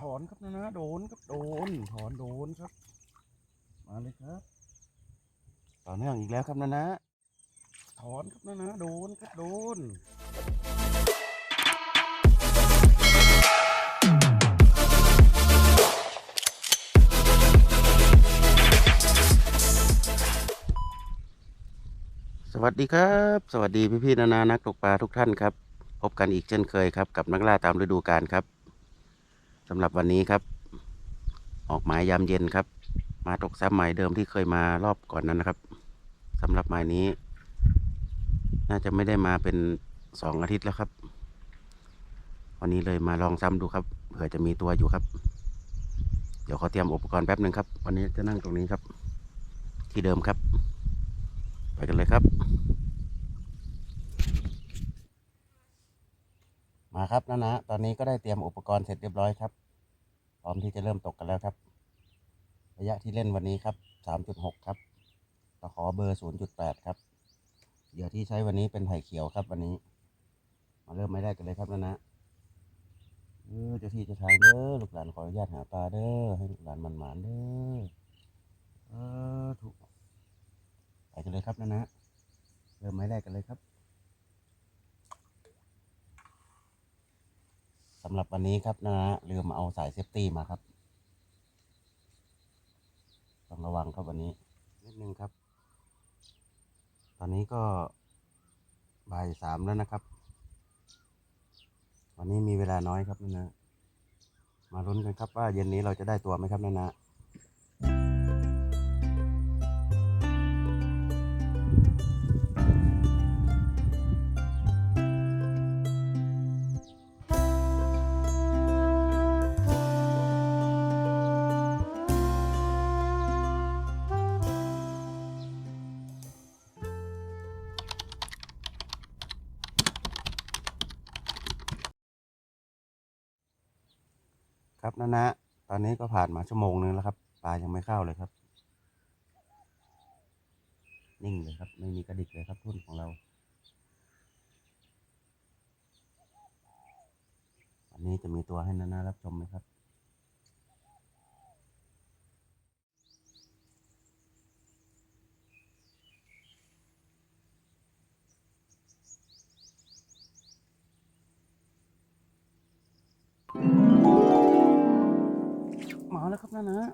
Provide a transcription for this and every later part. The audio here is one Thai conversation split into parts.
ถอนครับนะนะโดนครับโดนถอนโดนครับ มาเลยครับ ต่อเนื่องอีกแล้วครับนะนะถอนครับนะนะโดนครับโดนสวัสดีครับ สวัสดีพี่ๆนานานักตกปลาทุกท่านครับ พบกันอีกเช่นเคยครับ กับนักล่าตามฤดูกาลครับ สำหรับวันนี้ครับ ออกหมายยามเย็นครับ มาตกซ้ำหมายเดิมที่เคยมารอบก่อนนั้นนะครับสำหรับหมายนี้ น่าจะไม่ได้มาเป็นสองอาทิตย์แล้วครับ วันนี้เลยมาลองซ้ำดูครับเผื่อจะมีตัวอยู่ครับ เดี๋ยวขอเตรียมอุปกรณ์แป๊บหนึ่งครับ วันนี้จะนั่งตรงนี้ครับ ที่เดิมครับ ไปกันเลยครับ มาครับนะนะตอนนี้ก็ได้เตรียมอุปกรณ์เสร็จเรียบร้อยครับ พร้อมที่จะเริ่มตกกันแล้วครับ ระยะที่เล่นวันนี้ครับ 3.6 ครับตะขอเบอร์ 0.8 ครับ เหยื่อที่ใช้วันนี้เป็นไผ่เขียวครับ วันนี้ มาเริ่มไม่ได้กันเลยครับนะนะเออจ้าที่จ้าทางเด้อลูกหลานขออนุญาตหาปลาเด้อให้ลูกหลานมันหมานเด้อเออถูกไปกันเลยครับนะนะเริ่มไม้แรกกันเลยครับ สำหรับวันนี้ครับนะฮะลืมเอาสายเซฟตี้มาครับต้องระวังครับวันนี้นิดนึงครับ ตอนนี้ก็บ่ายสามแล้วนะครับ วันนี้มีเวลาน้อยครับนะนะมาลุ้นกันครับว่าเย็นนี้เราจะได้ตัวไหมครับนะนะ ครับนะนะตอนนี้ก็ผ่านมาชั่วโมงนึงแล้วครับ ปลายังไม่เข้าเลยครับ นิ่งเลยครับ ไม่มีกระดิกเลยครับทุ่นของเรา วันนี้จะมีตัวให้นะนารับชมไหมครับ มาแล้วครับนะนะ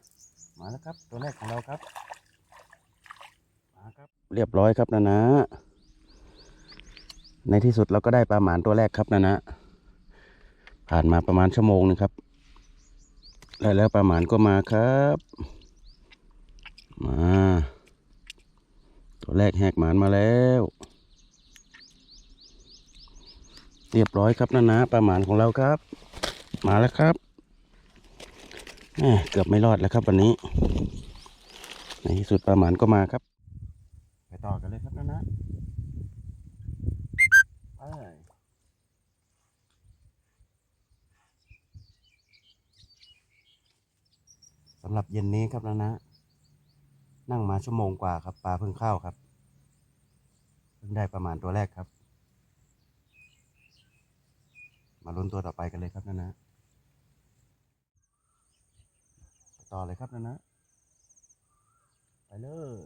มาแล้วครับ ตัวแรกของเราครับมาครับเรียบร้อยครับนะนะ ในที่สุดเราก็ได้ปลาหมานตัวแรกครับนะนะ ผ่านมาประมาณชั่วโมงหนึงครับแล้วแล้วปลาหมานก็มาครับ มา ตัวแรกแหกหมานมาแล้ว เรียบร้อยครับนะนะปลาหมานของเราครับ มาแล้วครับ เกือบไม่รอดแล้วครับวันนี้ ในที่สุดปลาหมานก็มาครับ ไปต่อกันเลยครับนะนะไปสำหรับเย็นนี้ครับนะนะ นั่งมาชั่วโมงกว่าครับปลาเพิ่งเข้าครับ เพิ่งได้ประมาณตัวแรกครับ มาลุ้นตัวต่อไปกันเลยครับนะนะ ต่อเลยครับนะนะ ไปเลย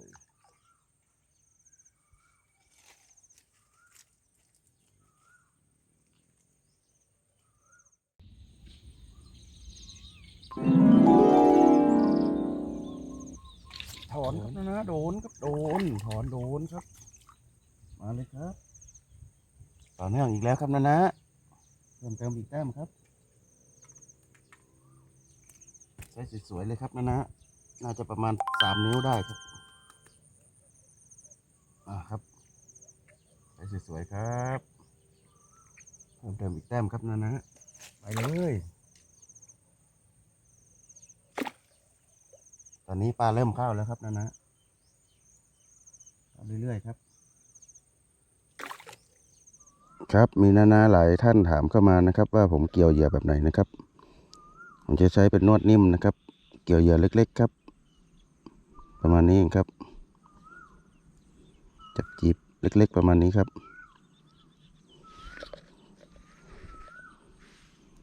ถอนครับนะนะ โดนครับ โดน ถอนโดนครับ มาเลยครับ ต่อเนื่องอีกแล้วครับนะนะเพิ่มเติมอีกแต้มครับ ใช้สวยๆเลยครับนะนะน่าจะประมาณสามนิ้วได้ครับอ่าครับใช้สวยๆครับเพิ่มเติมอีกแต้มครับนะนะไปเลยตอนนี้ปลาเริ่มเข้าแล้วครับนะนะเอาเรื่อยๆครับครับมีนานาหลายท่านถามเข้ามานะครับ ว่าผมเกี่ยวเหยื่อแบบไหนนะครับ ผมจะใช้เป็นนวดนิ่มนะครับ เกี่ยวเหยื่อเล็ก ๆ ครับ ประมาณนี้เองครับ จับจีบเล็ก ๆ ประมาณนี้ครับ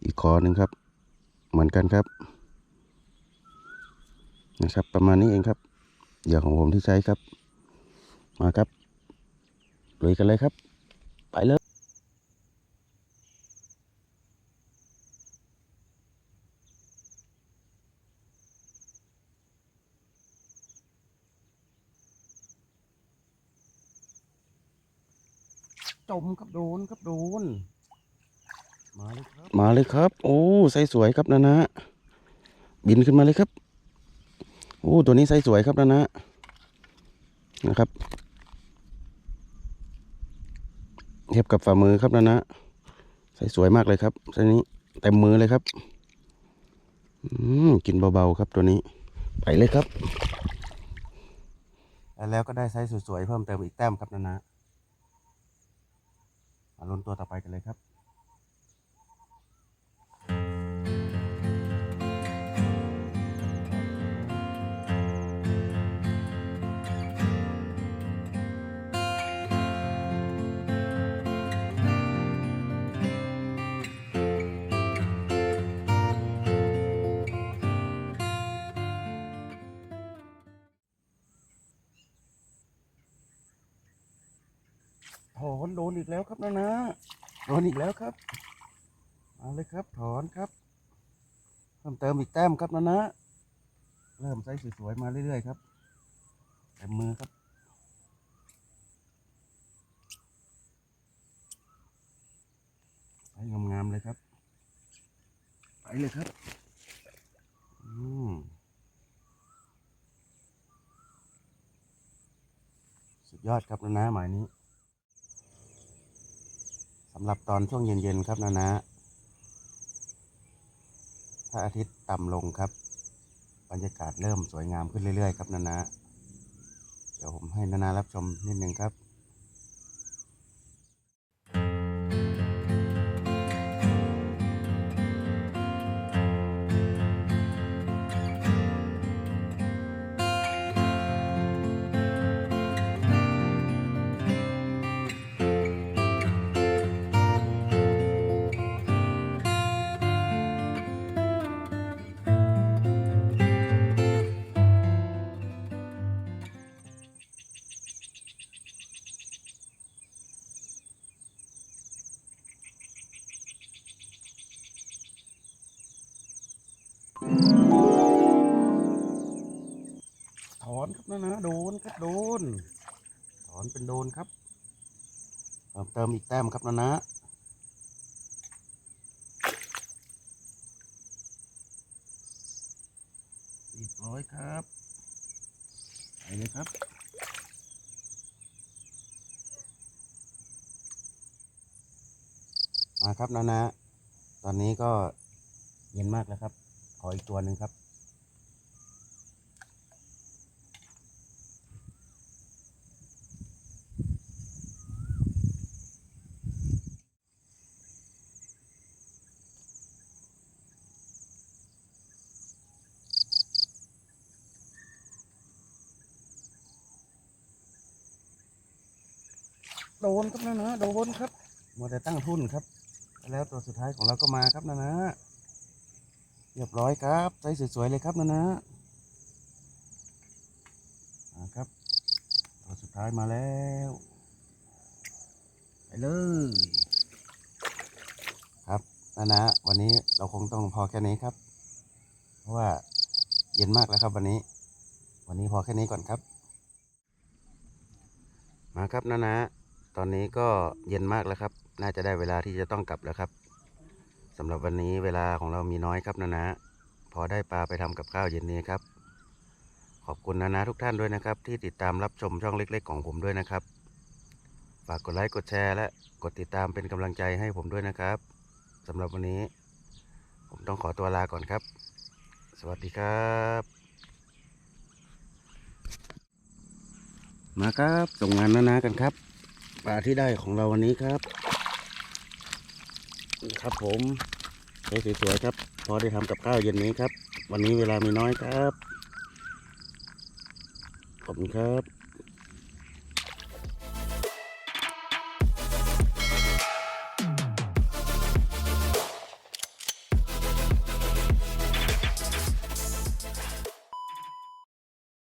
อีกคอหนึ่งครับ เหมือนกันครับ นะครับ ประมาณนี้เองครับเหยื่อของผมที่ใช้ครับ มาครับลุยกันเลยครับ ไปเลย จมครับโดนครับโดน มาเลยครับ มาเลยครับ โอ้ไซส์สวยครับนะนะ บินขึ้นมาเลยครับ โอ้ตัวนี้ไซส์สวยครับนะนะนะครับเทียบกับฝ่ามือครับนะนะไซส์สวยมากเลยครับไซส์นี้เต็มมือเลยครับอืมกินเบาๆครับตัวนี้ ไปเลยครับ แล้วก็ได้ไซส์สวยๆเพิ่มเติมอีกแต้มครับนะนะ มาลุ้นตัวต่อไปกันเลยครับ ถอนโดนอีกแล้วครับนะนะโดนอีกแล้วครับมาเลยครับ ถอนครับเพิ่มเติมอีกแต้มครับนะนะเริ่มไซส์สวยๆมาเรื่อยๆครับเต็มมือครับไซส์งามๆเลยครับ ไปเลยครับ อืมสุดยอดครับนะนะหมายนี้ำหรับตอนช่วงเย็นๆครับนะนะพระอาทิตย์ต่ำลงครับ บรรยากาศเริ่มสวยงามขึ้นเรื่อยๆ ครับนะนะเดี๋ยวผมให้นานารับชมนิดนึงครับ นั่นะนะโดนครับโดนถอนเป็นโดนครับเพิ่มเติมอีกแต้มครับนะนะเรียบร้อยครับไปเลยครับมาครับนะนะตอนนี้ก็เย็นมากแล้วครับ ขออีกตัวหนึ่งครับ โดนครับนะนะโดนครับมัวแต่ตั้งทุนครับ แล้วตัวสุดท้ายของเราก็มาครับนะนะเรียบร้อยครับไซส์สวยๆเลยครับนะนะมาครับตัวสุดท้ายมาแล้วไปเลยครับนะนะ วันนี้เราคงต้องพอแค่นี้ครับ เพราะว่าเย็นมากแล้วครับวันนี้ วันนี้พอแค่นี้ก่อนครับ มาครับนะนะ ตอนนี้ก็เย็นมากแล้วครับ น่าจะได้เวลาที่จะต้องกลับแล้วครับสำหรับวันนี้เวลาของเรามีน้อยครับนะนะ พอได้ปลาไปทำกับข้าวเย็นนี้ครับ ขอบคุณนะนะทุกท่านด้วยนะครับ ที่ติดตามรับชมช่องเล็ก ๆ ของผมด้วยนะครับ ฝากกดไลค์กดแชร์และกดติดตามเป็นกำลังใจให้ผมด้วยนะครับสำหรับวันนี้ ผมต้องขอตัวลาก่อนครับ สวัสดีครับ มาครับส่งงานนานากันครับ ปลาที่ได้ของเราวันนี้ครับครับผมสวยๆครับ พอได้ทำกับข้าวเย็นนี้ครับ วันนี้เวลามีน้อยครับ ขอบคุณครับ